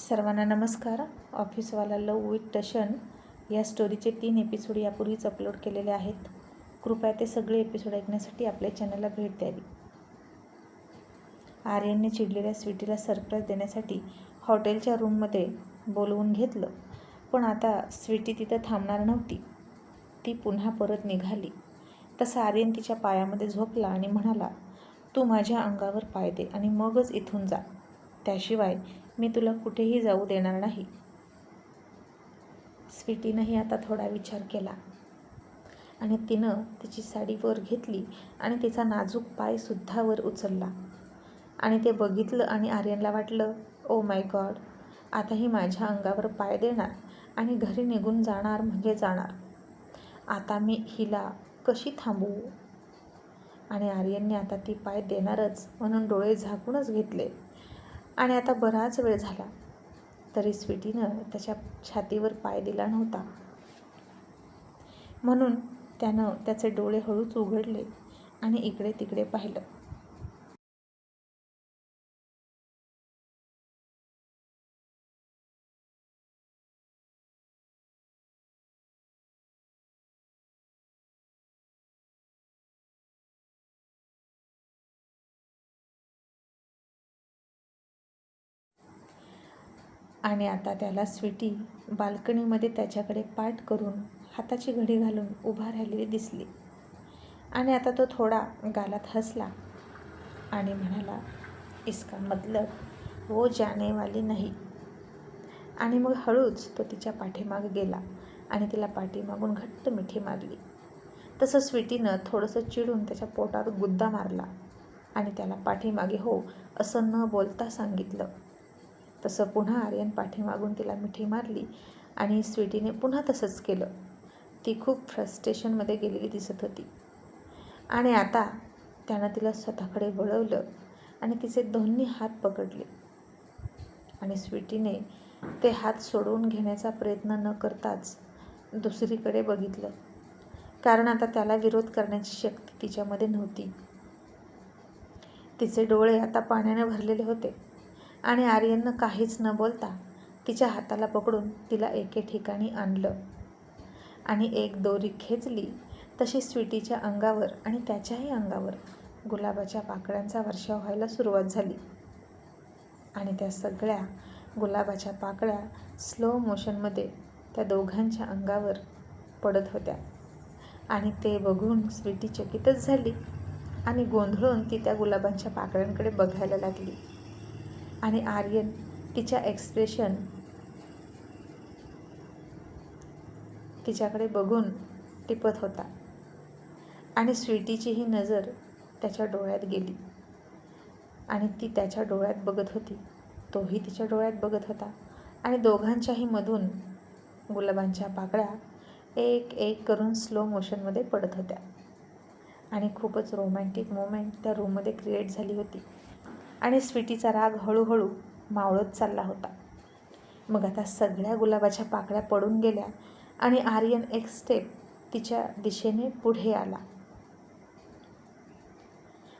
सर्वांना नमस्कार. ऑफिसवाला लव विथ टशन या स्टोरीचे तीन एपिसोड यापूर्वीच अपलोड केलेले आहेत. कृपया ते सगळे एपिसोड ऐकण्यासाठी आपल्या चॅनलला भेट द्यावी. आर्यनने चिडलेल्या स्वीटीला सरप्राईज देण्यासाठी हॉटेलच्या रूममध्ये बोलवून घेतलं. पण आता स्वीटी तिथं थांबणार नव्हती. ती पुन्हा परत निघाली. तसा आर्यन तिच्या पायामध्ये झोपला आणि म्हणाला तू माझ्या अंगावर पाय दे आणि मगच इथून जा. त्याशिवाय मी तुला कुठेही जाऊ देणार नाही. स्वीटीनंही आता थोडा विचार केला. आणि तिनं तिची साडी वर घेतली आणि तिचा नाजूक पायसुद्धा वर उचलला. आणि ते बघितलं आणि आर्यनला वाटलं oh ओ माय गॉड आता ही माझ्या अंगावर पाय देणार आणि घरी निघून जाणार म्हणजे जाणार. आता मी हिला कशी थांबवू? आणि आर्यनने आता ती पाय देणारच म्हणून डोळे झाकूनच घेतले. आणि आता बराच वेळ झाला. तरी स्वीटीनं त्याच्या छातीवर पाय दिला नव्हता. म्हणून त्यानं त्याचे डोळे हळूच उघडले आणि इकडे तिकडे पाहिलं. आणि आता त्याला स्वीटी बाल्कनीमध्ये त्याच्याकडे पाठ करून हाताची घडी घालून उभा राहिलेली दिसली. आणि आता तो थोडा गालात हसला आणि म्हणाला इसका मतलब? वो जाने वाली नाही. आणि मग हळूच तो तिच्या पाठीमागे गेला आणि तिला पाठीमागून घट्ट मिठी मारली. तसं स्वीटीनं थोडंसं चिडून त्याच्या पोटावर गुद्दा मारला आणि त्याला पाठीमागे हो असं न बोलता सांगितलं. तसं पुन्हा आर्यन पाठीमागून तिला मिठी मारली आणि स्वीटीने पुन्हा तसंच केलं. ती खूप फ्रस्ट्रेशनमध्ये गेलेली दिसत होती. आणि आता त्यानं तिला स्वतःकडे वळवलं आणि तिचे दोन्ही हात पकडले. आणि स्वीटीने ते हात सोडवून घेण्याचा प्रयत्न न करताच दुसरीकडे बघितलं. कारण आता त्याला विरोध करण्याची शक्ती तिच्यामध्ये नव्हती. तिचे डोळे आता पाण्याने भरलेले होते. आणि आर्यननं काहीच न बोलता तिच्या हाताला पकडून तिला एके ठिकाणी आणलं. आणि एक दोरी खेचली तशी स्वीटीच्या अंगावर आणि त्याच्याही अंगावर. गुलाबाच्या पाकळ्यांचा वर्षाव व्हायला सुरुवात झाली. आणि त्या सगळ्या गुलाबाच्या पाकळ्या स्लो मोशनमध्ये त्या दोघांच्या अंगावर पडत होत्या. आणि ते बघून स्वीटी चकितच झाली आणि गोंधळून ती त्या गुलाबांच्या पाकळ्यांकडे बघायला लागली. आणि आर्यन तिच्या एक्सप्रेशन तिच्याकडे बघून टिपत होता. आणि स्वीटीचीही नजर त्याच्या डोळ्यात गेली. आणि ती त्याच्या डोळ्यात बघत होती. तोही तिच्या डोळ्यात बघत होता. आणि दोघांच्याही मधून गुलाबांच्या पाकळ्या एक एक करून स्लो मोशनमध्ये पडत होत्या. आणि खूपच रोमॅन्टिक मोमेंट त्या रूममध्ये क्रिएट झाली होती. आणि स्वीटीचा राग हळूहळू मावळत चालला होता. मग आता सगळ्या गुलाबाच्या पाकळ्या पडून गेल्या आणि आर्यन एक स्टेप तिच्या दिशेने पुढे आला.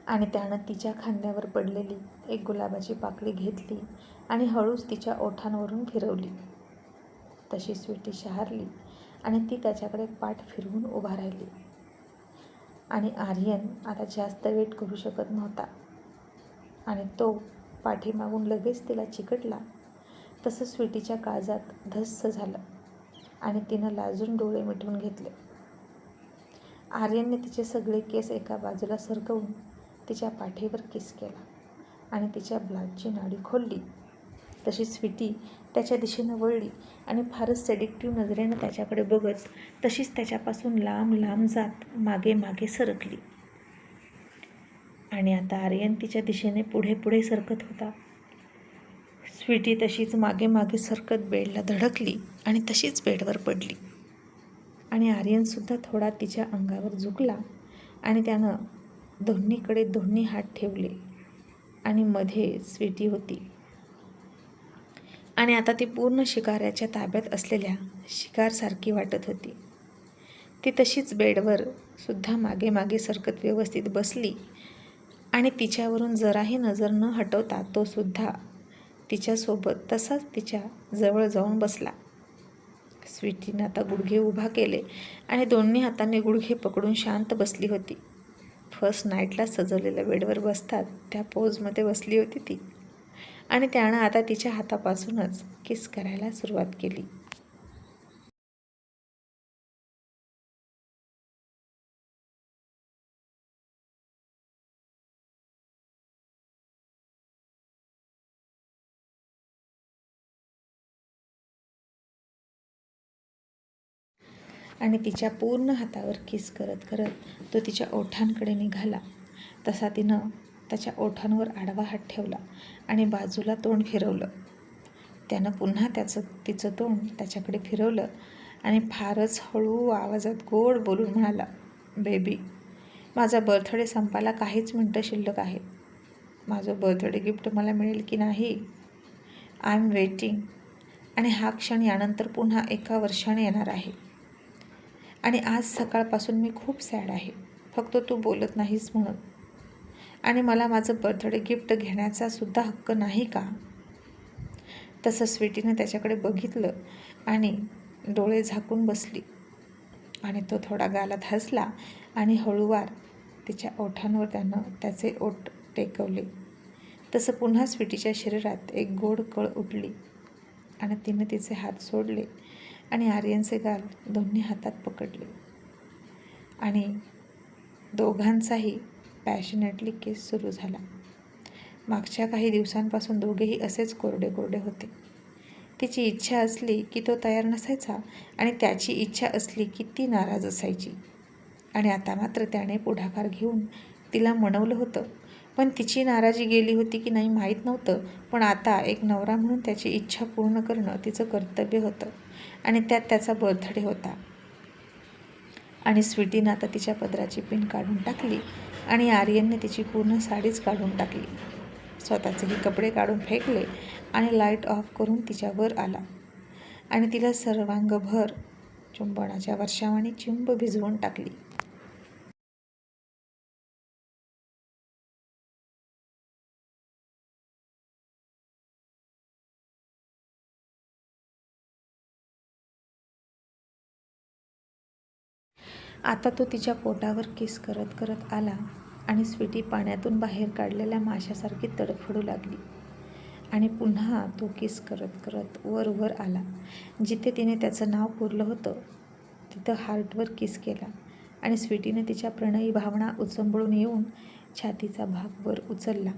आणि त्यानं तिच्या खांद्यावर पडलेली एक गुलाबाची पाकळी घेतली आणि हळूच तिच्या ओठांवरून फिरवली. तशी स्वीटी शहारली आणि ती त्याच्याकडे पाठ फिरवून उभा राहिली. आणि आर्यन आता जास्त वेट करू शकत नव्हता. आणि तो पाठीमागून लगेच तिला चिकटला. तसं स्वीटीच्या काळजात धस्स झालं आणि तिनं लाजून डोळे मिटवून घेतले. आर्यनने तिचे सगळे केस एका बाजूला सरकवून तिच्या पाठीवर किस केला आणि तिच्या ब्लाउजची नाडी खोलली. तशी स्वीटी त्याच्या दिशेनं वळली आणि फारच सेडिक्टिव्ह नजरेनं त्याच्याकडे बघत तशीच त्याच्यापासून लांब लांब जात मागे मागे सरकली. आणि आता आर्यन तिच्या दिशेने पुढे पुढे सरकत होता. स्वीटी तशीच मागे मागे सरकत बेडला धडकली आणि तशीच बेडवर पडली. आणि आर्यनसुद्धा थोडा तिच्या अंगावर झुकला आणि त्यानं दोन्हीकडे दोन्ही हात ठेवले आणि मध्ये स्वीटी होती. आणि आता ती पूर्ण शिकाऱ्याच्या ताब्यात असलेल्या शिकारसारखी वाटत होती. ती तशीच बेडवर सुद्धा मागे मागे सरकत व्यवस्थित बसली आणि तिच्यावरून जराही नजर न हटवता तो सुद्धा तिच्यासोबत तसाच तिच्या जवळ जाऊन बसला. स्वीटीनं आता गुडघे उभा केले आणि दोन्ही हाताने गुडघे पकडून शांत बसली होती. फर्स्ट नाईटला सजवलेल्या बेडवर बसतात त्या पोजमध्ये बसली होती ती. आणि त्यानं आता तिच्या हातापासूनच किस करायला सुरुवात केली. आणि तिच्या पूर्ण हातावर किस करत करत तो तिच्या ओठांकडे निघाला. तसा तिनं त्याच्या ओठांवर आडवा हात ठेवला आणि बाजूला तोंड फिरवलं. त्यानं पुन्हा त्याचं तिचं तोंड त्याच्याकडे फिरवलं आणि फारच हळू आवाजात गोड बोलून म्हणाला बेबी माझा बर्थडे संपायला काहीच मिनटं शिल्लक आहेत. माझं बर्थडे गिफ्ट मला मिळेल की नाही? आय एम वेटिंग आणि हा क्षण यानंतर पुन्हा एका वर्षाने येणार आहे. आणि आज सकाळपासून मी खूप सॅड आहे. फक्त तू बोलत नाहीस म्हणून. आणि मला माझं बर्थडे गिफ्ट घेण्याचा सुद्धा हक्क नाही का? तसं स्वीटीने त्याच्याकडे बघितलं आणि डोळे झाकून बसली. आणि तो थोडा गालात हसला आणि हळूवार तिच्या ओठांवर त्यानं त्याचे ओठ टेकवले. तसं पुन्हा स्वीटीच्या शरीरात एक गोड कळ उठली आणि तिनं तिचे हात सोडले आणि आर्यनचे गाल दोन्ही हातात पकडले. आणि दोघांचाही पॅशनेटली केस सुरू झाला. मागच्या काही दिवसांपासून दोघेही असेच कोरडे कोरडे होते. तिची इच्छा असली की तो तयार नसायचा आणि त्याची इच्छा असली की ती नाराज असायची. आणि आता मात्र त्याने पुढाकार घेऊन तिला म्हणवलं होतं. पण तिची नाराजी गेली होती की नाही माहीत नव्हतं. पण आता एक नवरा म्हणून त्याची इच्छा पूर्ण करणं तिचं कर्तव्य होतं. आणि त्यात त्याचा बर्थडे होता. आणि स्वीटीनं आता तिच्या पदराची पिन काढून टाकली आणि आर्यनने तिची पूर्ण साडीच काढून टाकली. स्वतःचेही कपडे काढून फेकले आणि लाइट ऑफ करून तिच्यावर आला. आणि तिला सर्वांगभर चुंबनाच्या वर्षावाने चिंब भिजवून टाकली. आता तो तिच्या पोटावर किस करत करत आला आणि स्वीटी पाण्यातून बाहेर काढलेल्या माशासारखी तडफडू लागली. आणि पुन्हा तो किस करत करत वर वर आला. जिथे तिने त्याचं नाव कोरलं होतं तिथं हार्टवर किस केला आणि स्वीटीने तिच्या प्रणयी भावना उचंबळून येऊन छातीचा भाग वर उचलला.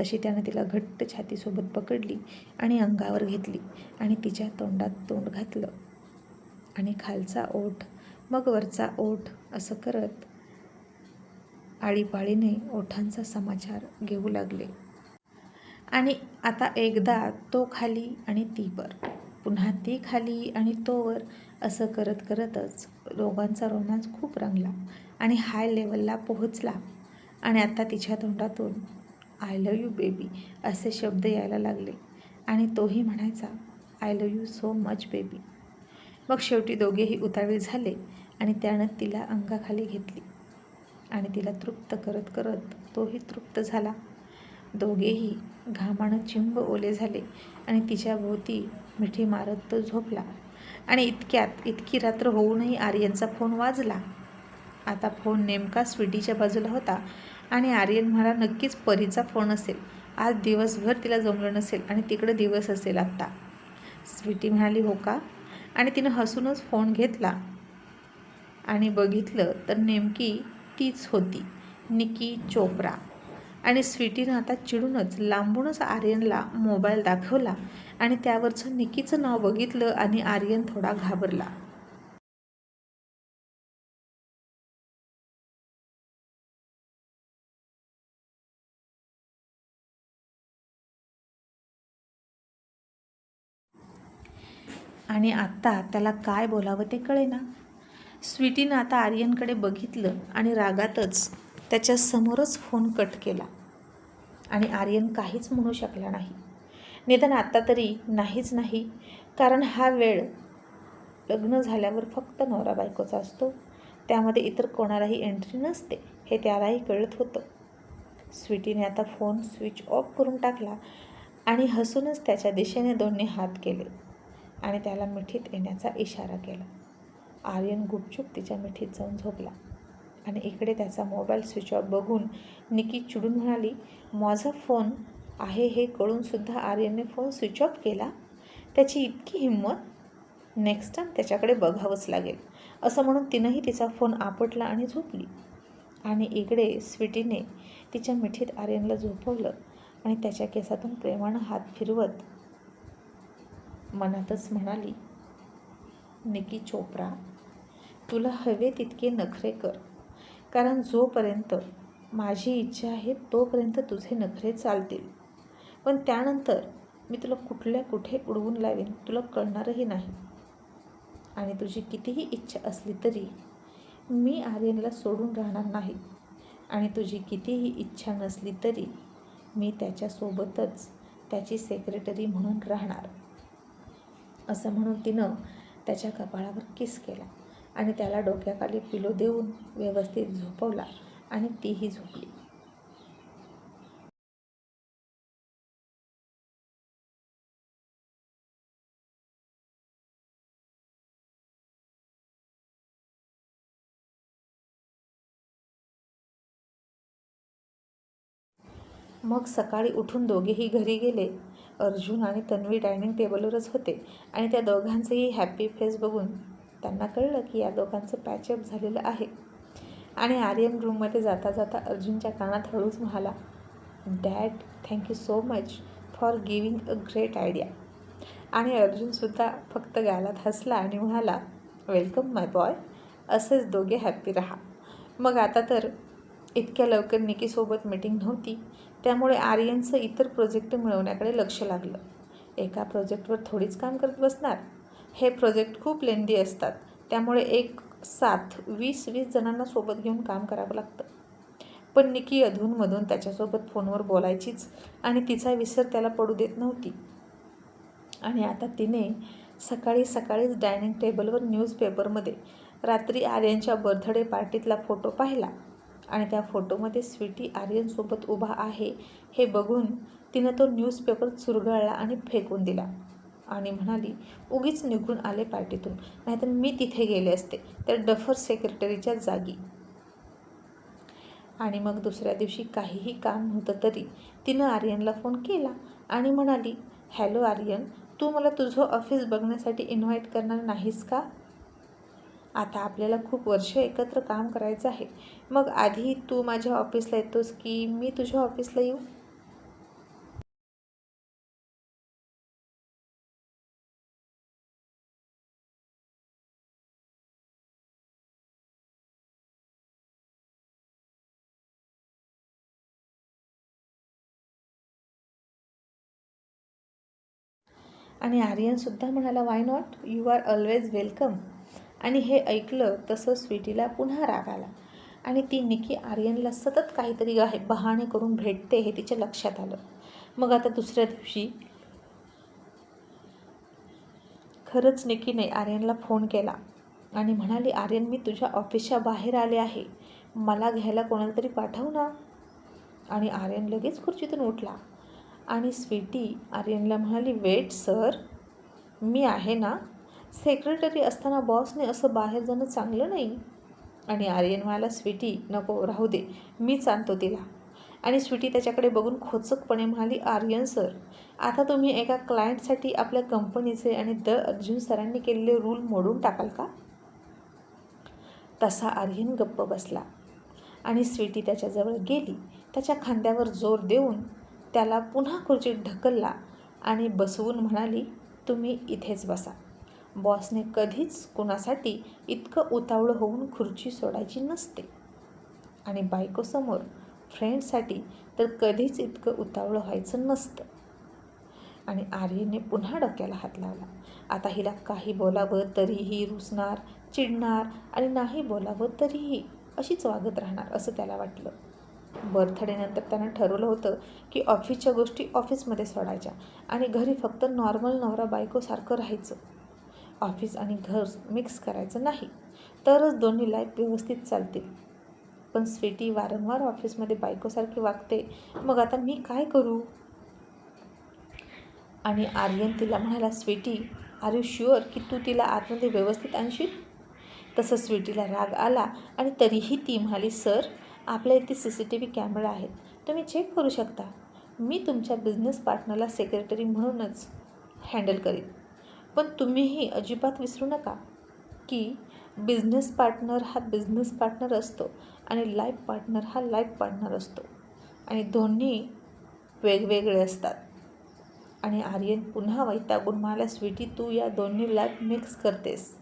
तशी त्यानं तिला घट्ट छातीसोबत पकडली आणि अंगावर घेतली आणि तिच्या तोंडात तोंड घातलं. आणि खालचा ओठ मग वरचा ओठ असं करत आळीपाळीने ओठांचा समाचार घेऊ लागले. आणि आता एकदा तो खाली आणि ती वर. पुन्हा ती खाली आणि तो वर असं करत करतच दोघांचा रोमांस खूप रंगला आणि हाय लेवलला पोहोचला. आणि आता तिच्या तोंडातून आय लव यू बेबी असे शब्द यायला लागले. आणि तोही म्हणायचा I love you so much baby मग शेवटी दोघेही उतावीळ झाले आणि त्यानं तिला अंगाखाली घेतली आणि तिला तृप्त करत करत तोही तृप्त झाला. दोघेही घामानं चिंब ओले झाले आणि तिच्या भोवती मिठी मारत तो झोपला. आणि इतक्यात इतकी रात्र होऊनही आर्यनचा फोन वाजला. आता फोन नेमका स्वीटीच्या बाजूला होता आणि आर्यन म्हणाला नक्कीच परीचा फोन असेल. आज दिवसभर तिला जमलं नसेल आणि तिकडं दिवस असेल आत्ता. स्वीटी म्हणाली हो का? आणि तिनं हसूनच फोन घेतला आणि बघितलं तर नेमकी तीच होती निकी चोप्रा. आणि स्वीटीनं आता चिडूनच लांबूनच आर्यनला मोबाईल दाखवला आणि त्यावरचं निकीचं नाव बघितलं आणि आर्यन थोडा घाबरला. आणि आत्ता त्याला काय बोलावं ते कळेना. स्वीटीनं आता आर्यनकडे बघितलं आणि रागातच त्याच्या समोरच फोन कट केला. आणि आर्यन काहीच म्हणू शकला नाही. निदान आत्ता तरी नाहीच नाही कारण हा वेळ लग्न झाल्यावर फक्त नवरा बायकोचा असतो. त्यामध्ये इतर कोणालाही एंट्री नसते हे त्यालाही कळत होतं. स्वीटीने आता फोन स्विच ऑफ करून टाकला आणि हसूनच त्याच्या दिशेने दोन्ही हात केले. आणि त्याला मिठीत येण्याचा इशारा केला. आर्यन गुपचूप तिच्या मिठीत जाऊन झोपला आणि इकडे त्याचा मोबाईल स्विच ऑफ बघून निकी चिडून म्हणाली माझा फोन आहे हे कळूनसुद्धा आर्यनने फोन स्विच ऑफ केला? त्याची इतकी हिंमत? नेक्स्ट टाईम त्याच्याकडे बघावंच लागेल. असं म्हणून तिनंही तिचा फोन आपटला आणि झोपली. आणि इकडे स्वीटीने तिच्या मिठीत आर्यनला झोपवलं आणि त्याच्या केसातून प्रेमानं हात फिरवत मनातच म्हणाली निकी चोप्रा तुला हवे तितके नखरे कर. कारण जोपर्यंत माझी इच्छा आहे तोपर्यंत तुझे नखरे चालतील. पण त्यानंतर मी तुला कुठल्या कुठे उडवून लावेन तुला कळणारही नाही. आणि तुझी कितीही इच्छा असली तरी मी आर्यनला सोडून राहणार नाही. आणि तुझी कितीही इच्छा नसली तरी मी त्याच्यासोबतच त्याची सेक्रेटरी म्हणून राहणार. असं म्हणून तिनं त्याच्या कपाळावर किस केला आणि त्याला डोक्याखाली पिलो देऊन व्यवस्थित झोपवला आणि तीही झोपली. मग सकाळी उठून दोघेही घरी गेले. अर्जुन आणि तन्वी डायनिंग टेबलवरच होते आणि त्या दोघांचेही हॅपी फेस बघून त्यांना कळलं की या दोघांचं पॅचअप झालेलं आहे. आणि आर्यन रूममध्ये जाता जाता अर्जुनच्या कानात हळूच म्हणाला dad thank you so much for giving a great idea आणि अर्जुनसुद्धा फक्त गालात हसला आणि म्हणाला वेलकम माय बॉय असेच दोघे हॅप्पी राहा. मग आता तर इतक्या लवकर निकीसोबत मीटिंग नव्हती. त्यामुळे आर्यनचं इतर प्रोजेक्ट मिळवण्याकडे लक्ष लागलं. एका प्रोजेक्टवर थोडीच काम करत बसणार. हे प्रोजेक्ट खूप लेंदी असतात. त्यामुळे एक साथ वीस वीस जणांना सोबत घेऊन काम करावं लागतं. पण निकी अधूनमधून त्याच्यासोबत फोनवर बोलायचीच आणि तिचा विसर त्याला पडू देत नव्हती. आणि आता तिने सकाळी सकाळीच डायनिंग टेबलवर न्यूजपेपरमध्ये रात्री आर्यनच्या बर्थडे पार्टीतला फोटो पाहिला. आणि त्या फोटोमध्ये स्वीटी आर्यनसोबत उभा आहे. हे बघून तिनं तो न्यूजपेपर चुरगळला आणि फेकून दिला. आणि म्हणाली उगीच निघून आले पार्टीतून. नाहीतर मी तिथे गेले असते तर डफर सेक्रेटरीच्या जागी. आणि मग दुसऱ्या दिवशी काहीही काम नव्हतं तरी तिनं आर्यनला फोन केला आणि म्हणाली हॅलो आर्यन तू मला तुझं ऑफिस बघण्यासाठी इन्व्हाइट करणार नाहीस का? आता आपल्याला खूप वर्ष एकत्र काम करायचं आहे. मग आधी तू माझ्या ऑफिसला येतोस की मी तुझ्या ऑफिसला येऊ? आणि आर्यनसुद्धा म्हणाला why not you are always welcome आणि हे ऐकलं तसं स्वीटीला पुन्हा राग आला. आणि ती निकी आर्यनला सतत काहीतरी आहे बहाणे करून भेटते हे तिच्या लक्षात आलं. मग आता दुसऱ्या दिवशी खरंच निकीने आर्यनला फोन केला आणि म्हणाली आर्यन मी तुझ्या ऑफिसच्या बाहेर आले आहे. मला घ्यायला कोणाला तरी पाठव ना. आणि आर्यन लगेच खुर्चीतून उठला. आणि स्वीटी आर्यनला म्हणाली वेट सर. मी आहे ना सेक्रेटरी असताना बॉसने असं बाहेर जाणं चांगलं नाही. आणि आर्यन म्हणाला स्वीटी नको राहू दे मीच आणतो तिला. आणि स्वीटी त्याच्याकडे बघून खोचकपणे म्हणाली आर्यन सर आता तुम्ही एका क्लायंटसाठी आपल्या कंपनीचे आणि द अर्जुन सरांनी केलेले रूल मोडून टाकाल का? तसा आर्यन गप्प बसला. आणि स्वीटी त्याच्याजवळ गेली. त्याच्या खांद्यावर जोर देऊन त्याला पुन्हा खुर्चीत ढकलला आणि बसवून म्हणाली तुम्ही इथेच बसा. बॉसने कधीच कुणासाठी इतकं उतावळं होऊन खुर्ची सोडायची नसते. आणि बायकोसमोर फ्रेंडसाठी तर कधीच इतकं उतावळं व्हायचं नसतं. आणि आर्यने पुन्हा डोक्याला हात लावला. आता हिला काही बोलावं तरीही रुसणार चिडणार आणि नाही बोलावं तरीही अशीच वागत राहणार असं त्याला वाटलं. बर्थडेनंतर त्यानं ठरवलं होतं की ऑफिसच्या गोष्टी ऑफिसमध्ये सोडायच्या आणि घरी फक्त नॉर्मल नवरा बायकोसारखं राहायचं. ऑफिस आणि घर मिक्स करायचं नाही. तरच दोन्ही लाईफ व्यवस्थित चालतील पण स्वीटी वारंवार ऑफिसमध्ये बायकोसारखी वागते. मग आता मी काय करू? आणि आर्यन तिला म्हणाला स्वीटी आर यू शुअर की तू तिला आतमध्ये व्यवस्थित आणशील? तसं स्वीटीला राग आला आणि तरीही ती म्हणाली सर आपल्या इथे C C T V camera आहेत. तुम्ही चेक करू शकता. मी तुमच्या बिझनेस पार्टनरला सेक्रेटरी म्हणूनच हँडल करीन. पण तुम्हीही अजिबात विसरू नका की बिझनेस पार्टनर हा बिझनेस पार्टनर असतो आणि लाईफ पार्टनर हा लाईफ पार्टनर असतो. आणि दोन्ही वेगवेगळे असतात. आणि आर्यन पुन्हा वैतागून मला स्वीटी तू या दोन्ही लाईफ मिक्स करतेस.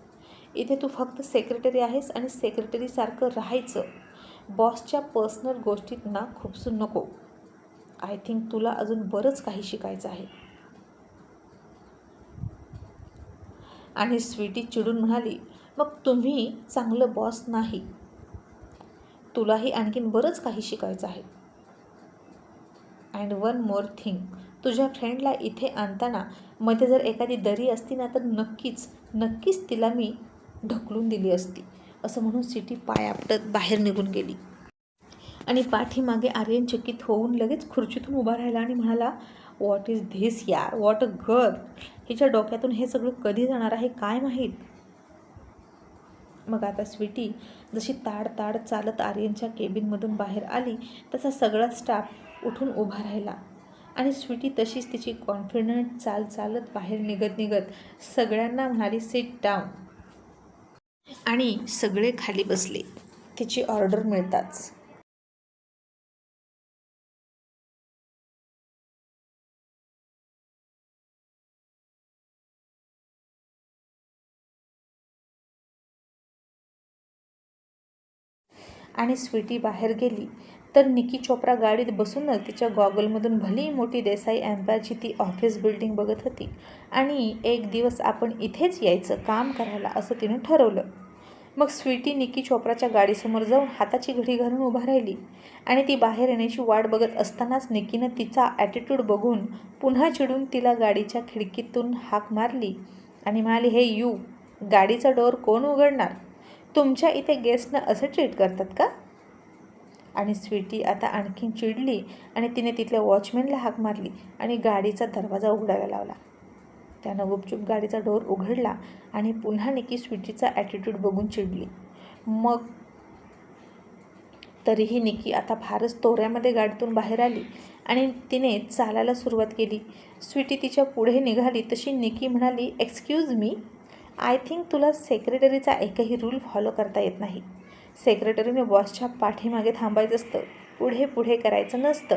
इथे तू फक्त सेक्रेटरी आहेस आणि सेक्रेटरीसारखं राहायचं. बॉसच्या पर्सनल गोष्टीत ना खुपसू नको. आय थिंक तुला अजून बरंच काही शिकायचं आहे. आणि स्वीटी चिडून म्हणाली मग तुम्ही चांगलं बॉस नाही. तुलाही आणखीन बरंच काही शिकायचं आहे. अँड वन मोर थिंग तुझ्या फ्रेंडला इथे आणताना मध्ये जर एखादी दरी असती ना तर नक्कीच नक्कीच तिला मी ढकलून दिली असती. असं म्हणून सिटी पाय आपटत बाहेर निघून गेली. आणि पाठीमागे आर्यन चकित होऊन लगेच खुर्चीतून उभा राहिला आणि म्हणाला वॉट इज धिस यार? वॉट अ गर्ल हिच्या डोक्यातून हे सगळं कधी जाणार आहे काय माहीत? मग आता स्वीटी जशी ताड ताड चालत आर्यनच्या केबिनमधून बाहेर आली तसा सगळा स्टाफ उठून उभा राहिला. आणि स्वीटी तशीच तिची कॉन्फिडंट चाल चालत बाहेर निघत निघत सगळ्यांना म्हणाली सिट डाऊन आणि सगळे खाली बसले. तिची ऑर्डर मिळताच. आणि स्वीटी बाहेर गेली. तर निकी चोप्रा गाडीत बसूनच तिच्या गॉगलमधून भली मोठी देसाई एम्पायरची ती ऑफिस बिल्डिंग बघत होती. आणि एक दिवस आपण इथेच यायचं काम करायला असं तिनं ठरवलं. मग स्वीटी निकी चोप्राच्या गाडीसमोर जाऊन हाताची घडी घालून उभा राहिली. आणि ती बाहेर येण्याची वाट बघत असतानाच निकीनं तिचा ॲटिट्यूड बघून पुन्हा चिडून तिला गाडीच्या खिडकीतून हाक मारली आणि म्हणाली हे यू गाडीचा डोअर कोण उघडणार? तुमच्या इथे गेस्टनं असं ट्रीट करतात का? आणि स्वीटी आता आणखीन चिडली आणि तिने तिथल्या वॉचमॅनला हाक मारली आणि गाडीचा दरवाजा उघडायला लावला. त्यानं गुपचूप गाडीचा डोर उघडला आणि पुन्हा निकी स्वीटीचा ॲटिट्यूड बघून चिडली. मग तरीही निकी आता फारच तोऱ्यामध्ये गाडीतून बाहेर आली आणि तिने चालायला सुरुवात केली. स्वीटी तिच्या पुढे निघाली तशी निकी म्हणाली एक्सक्यूज मी आय थिंक तुला सेक्रेटरीचा एकही रूल फॉलो करता येत नाही. सेक्रेटरीने बॉसच्या पाठीमागे थांबायचं असतं. पुढे पुढे करायचं नसतं.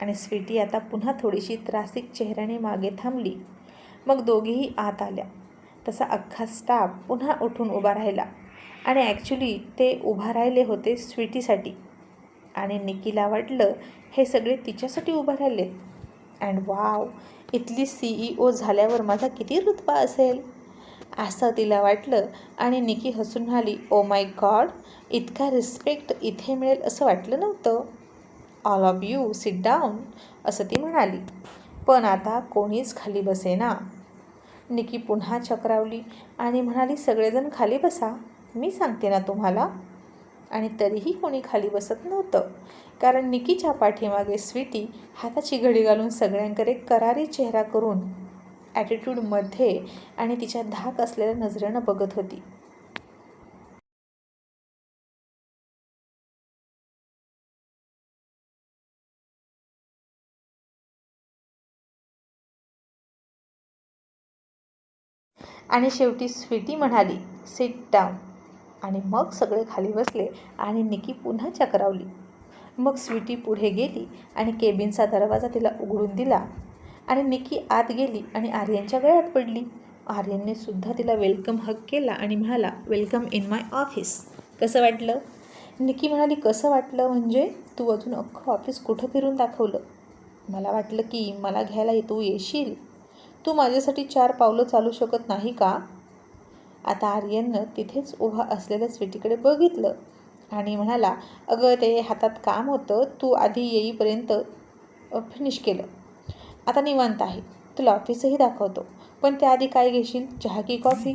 आणि स्वीटी आता पुन्हा थोडीशी त्रासिक चेहऱ्याने मागे थांबली. मग दोघीही आत आल्या. तसा अख्खा स्टाफ पुन्हा उठून उभा राहिला. आणि ॲक्च्युली ते उभा राहिले होते स्वीटीसाठी. आणि निकीला वाटलं हे सगळे तिच्यासाठी उभा राहिलेत. अँड वाव इथली सी ई ओ झाल्यावर माझा किती रुतबा असेल? असं तिला वाटलं. आणि निकी हसून म्हणाली ओ माय गॉड इतका रिस्पेक्ट इथे मिळेल असं वाटलं नव्हतं. All of you sit down असं ती म्हणाली. पण आता कोणीच खाली बसेना. निकी पुन्हा चक्रावली आणि म्हणाली सगळेजण खाली बसा. मी सांगते ना तुम्हाला. आणि तरीही कोणी खाली बसत नव्हतं. कारण निकीच्या पाठीमागे स्वीटी हाताची घडी घालून सगळ्यांकडे करारी चेहरा करून ॲटिट्यूडमध्ये आणि तिच्या धाक असलेल्या नजरेनं बघत होती. आणि शेवटी स्वीटी म्हणाली सिट डाऊन आणि मग सगळे खाली बसले आणि निकी पुन्हा चक्रावली. मग स्वीटी पुढे गेली आणि केबिनचा दरवाजा तिला उघडून दिला आणि निकी आत गेली आणि आर्यनच्या गळ्यात पडली. आर्यनने सुद्धा तिला वेलकम हक केला आणि म्हणाला वेलकम इन माय ऑफिस कसं वाटलं? निकी म्हणाली कसं वाटलं म्हणजे तू अजून अख्खं ऑफिस कुठं फिरून दाखवलं? मला वाटलं की मला घ्यायला तू येशील. तू माझ्यासाठी चार पावलं चालू शकत नाही का? आता आर्यननं तिथेच उभा असलेल्या स्वीटीकडे बघितलं आणि म्हणाला अगं ते हातात काम होतं. तू आधी येईपर्यंत फिनिश केलं. आता निवांत आहे. तुला ऑफिसही दाखवतो. पण त्याआधी काय घेशील? चहा की कॉफी?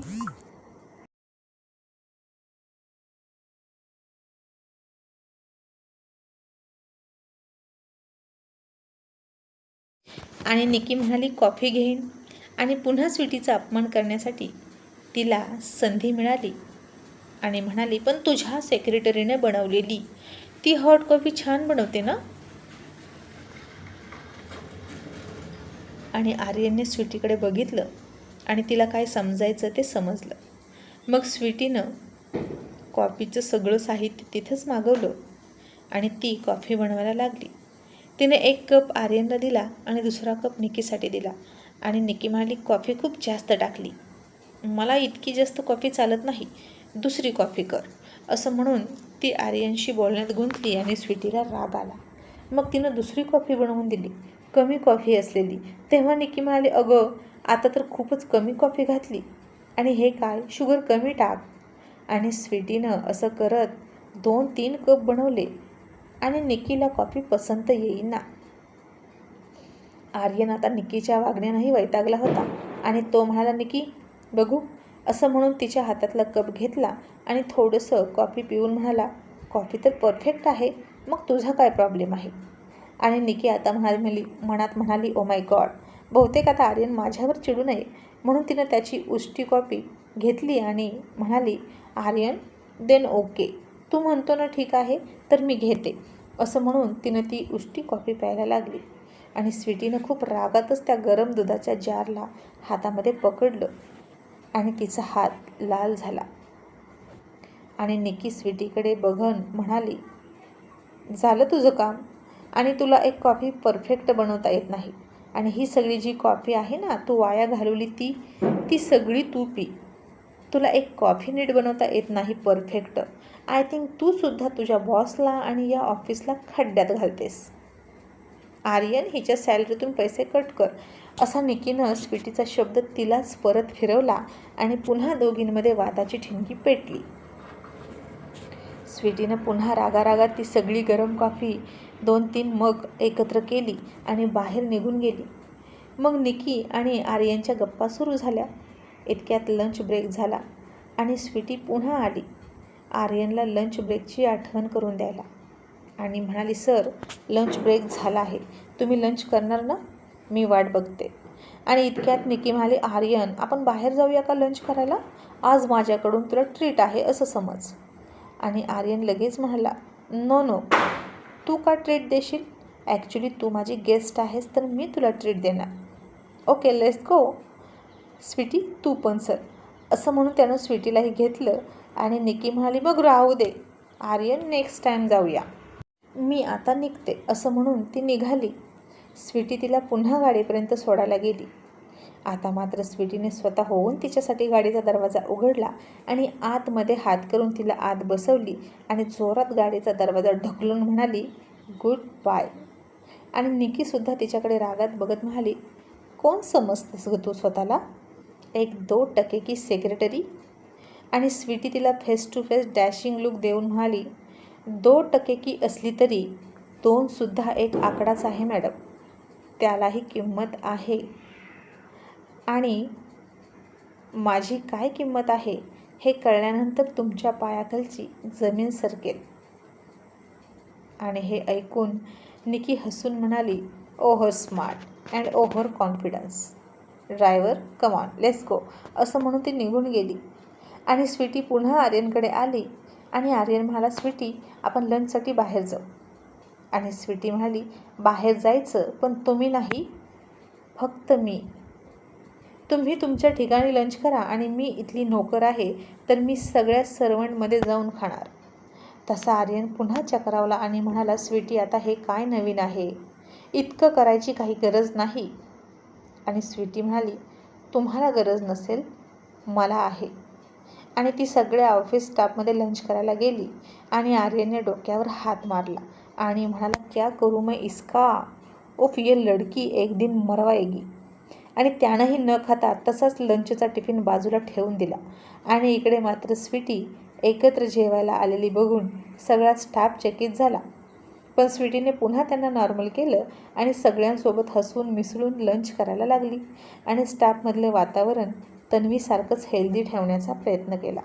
आणि निकी म्हणाली कॉफी घेईन. आणि पुन्हा स्वीटीचा अपमान करण्यासाठी तिला संधी मिळाली. आणि म्हणाली पण तुझ्या सेक्रेटरीने बनवलेली. ती हॉट कॉफी छान बनवते ना? आणि आर्यनने स्वीटीकडे बघितलं आणि तिला काय समजायचं ते समजलं. मग स्वीटीनं कॉफीचं सगळं साहित्य तिथंच मागवलं आणि ती कॉफी बनवायला लागली. तिने एक कप आर्यनला दिला आणि दुसरा कप निकीसाठी दिला आणि निकी म्हणाली कॉफी खूप जास्त टाकली. मला इतकी जास्त कॉफी चालत नाही. दुसरी कॉफी कर. असं म्हणून ती आर्यनशी बोलण्यात गुंतली आणि स्वीटीला राग आला. मग तिनं दुसरी कॉफी बनवून दिली. कमी कॉफी असलेली. तेव्हा निकी म्हणाली अगं आता तर खूपच कमी कॉफी घातली. आणि हे काय? शुगर कमी टाक. आणि स्वीटीनं असं करत दोन तीन कप बनवले आणि निकीला कॉफी पसंत येईना. आर्यन आता निकीच्या वागण्यानंही वैतागला होता आणि तो म्हणाला निकी बघू. असं म्हणून तिच्या हातातला कप घेतला आणि थोडंसं कॉफी पिऊन म्हणाला कॉफी तर परफेक्ट आहे. मग तुझा काय प्रॉब्लेम आहे? आणि निकी आता म्हणाली मनात म्हणाली ओ माय गॉड बहुतेक आता आर्यन माझ्यावर चिडू नये. म्हणून तिनं त्याची उष्टी कॉपी घेतली आणि म्हणाली आर्यन देन ओके तू म्हणतो ना ठीक आहे तर मी घेते. असं म्हणून तिनं ती उष्टी कॉफी प्यायला लागली. आणि स्वीटीनं खूप रागातच त्या गरम दुधाच्या जारला हातामध्ये पकडलं आणि तिचा हात लाल झाला. आणि निकी स्वीटीकडे बघन म्हणाली झालं तुझं काम? आणि तुला एक कॉफी परफेक्ट बनवता येत नाही. आणि ही सगळी जी कॉफी आहे ना तू वाया घालवली ती ती सगळी तू पी. तुला एक कॉफी नीट बनवता येत नाही परफेक्ट. आय थिंक तू सुद्धा तुझ्या बॉसला आणि या ऑफिसला खड्ड्यात घालतेस. आर्यन हिच्या सॅलरीतून पैसे कट कर. असा निकीनं स्वीटीचा शब्द तिलाच परत फिरवला आणि पुन्हा दोघींमध्ये वादाची ठिणगी पेटली. स्वीटीनं पुन्हा रागारागात ती सगळी गरम कॉफी दोन तीन मग एकत्र केली आणि बाहेर निघून गेली. मग निकी आणि आर्यनच्या गप्पा सुरू झाल्या. इतक्यात लंच ब्रेक झाला आणि स्वीटी पुन्हा आली. आर्यनला लंच ब्रेकची आठवण करून द्यायला. आणि म्हणाली सर लंच ब्रेक झाला आहे. तुम्ही लंच करणार ना? मी वाट बघते. आणि इतक्यात निकी म्हणाली आर्यन आपण बाहेर जाऊया का लंच करायला? आज माझ्याकडून तुला ट्रीट आहे असं समज. आणि आर्यन लगेच म्हणाला नो नो तू का ट्रीट देशील? ॲक्च्युली तू माझी गेस्ट आहेस तर मी तुला ट्रीट देणार. ओके लेट्स गो स्वीटी तू पण सर असं म्हणून त्यानं स्वीटीलाही घेतलं आणि निकी म्हणाली मग राहू दे. आर्यन नेक्स्ट टाईम जाऊया. मी आता निघते असं म्हणून ती निघाली. स्वीटी तिला पुन्हा गाडीपर्यंत सोडायला गेली. आता मात्र स्वीटीने स्वतः होऊन तिच्यासाठी गाडीचा दरवाजा उघडला आणि आतमध्ये हात करून तिला आत बसवली आणि जोरात गाडीचा दरवाजा ढकलून म्हणाली गुड बाय. आणि निकीसुद्धा तिच्याकडे रागात बघत म्हणाली कोण समजतेस ग तू स्वतःला? एक दोन टक्के की सेक्रेटरी आणि स्वीटी तिला face to face dashing look देऊन म्हणाली दो टक्के की असली तरी दोनसुद्धा एक आकडाच आहे मॅडम. त्यालाही किंमत आहे. आणि माझी काय किंमत आहे हे कळल्यानंतर तुमच्या पायाखालची जमीन सरकेल. आणि हे ऐकून निकी हसून म्हणाली over smart and over confidence driver come on let's go असं म्हणून ती निघून गेली. आणि स्वीटी पुन्हा आर्यनकडे आली आणि आर्यन म्हणाला स्वीटी आपण लंचसाठी बाहेर जाऊ. आणि स्वीटी म्हणाली बाहेर जायचं पण तुम्ही नाही फक्त मी. तुम्ही तुमच्या ठिकाणी लंच करा आणि मी इथली नोकर आहे तर मी सगळ्या सर्वंटमध्ये जाऊन खाणार. तसा आर्यन पुन्हा चक्रावला आणि म्हणाला स्वीटी आता हे काय नवीन आहे? इतकं करायची काही गरज नाही. आणि स्वीटी म्हणाली तुम्हाला गरज नसेल मला आहे. आणि ती सगळ्या ऑफिस स्टाफमध्ये लंच करायला गेली आणि आर्यनने डोक्यावर हात मारला आणि म्हणाला क्या करू मैं इसका? उफ ये लडकी एक दिन मरवाएगी. आणि त्यानंही न खाता तसाच लंचचा टिफिन बाजूला ठेवून दिला. आणि इकडे मात्र स्वीटी एकत्र जेवायला आलेली बघून सगळा स्टाफ चकित झाला. पण स्वीटीने पुन्हा त्यांना नॉर्मल केलं आणि सगळ्यांसोबत हसून मिसळून लंच करायला लागली. आणि स्टाफमधले वातावरण तन्वीसारखंच हेल्दी ठेवण्याचा प्रयत्न केला.